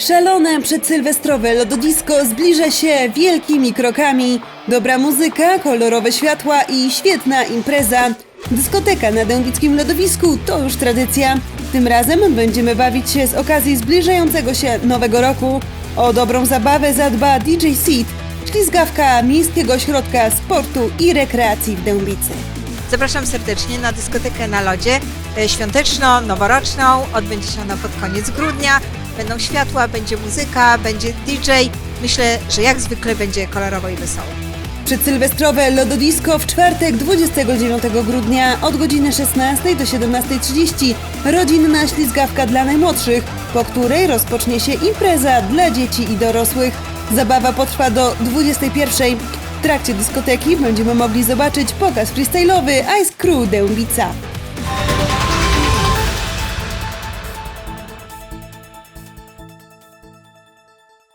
Szalone przedsylwestrowe lododisko zbliża się wielkimi krokami. Dobra muzyka, kolorowe światła i świetna impreza. Dyskoteka na dębickim lodowisku to już tradycja. Tym razem będziemy bawić się z okazji zbliżającego się nowego roku. O dobrą zabawę zadba DJ Seed, ślizgawka Miejskiego Ośrodka Sportu i Rekreacji w Dębicy. Zapraszam serdecznie na dyskotekę na lodzie e, świąteczną, noworoczną. Odbędzie się ona pod koniec grudnia. Będą światła, będzie muzyka, będzie DJ. Myślę, że jak zwykle będzie kolorowo i wesoło. Przedsylwestrowe lododisko w czwartek 29 grudnia od godziny 16 do 17.30. Rodzinna ślizgawka dla najmłodszych, po której rozpocznie się impreza dla dzieci i dorosłych. Zabawa potrwa do 21. W trakcie dyskoteki będziemy mogli zobaczyć pokaz freestyle'owy Ice Crew Dębica.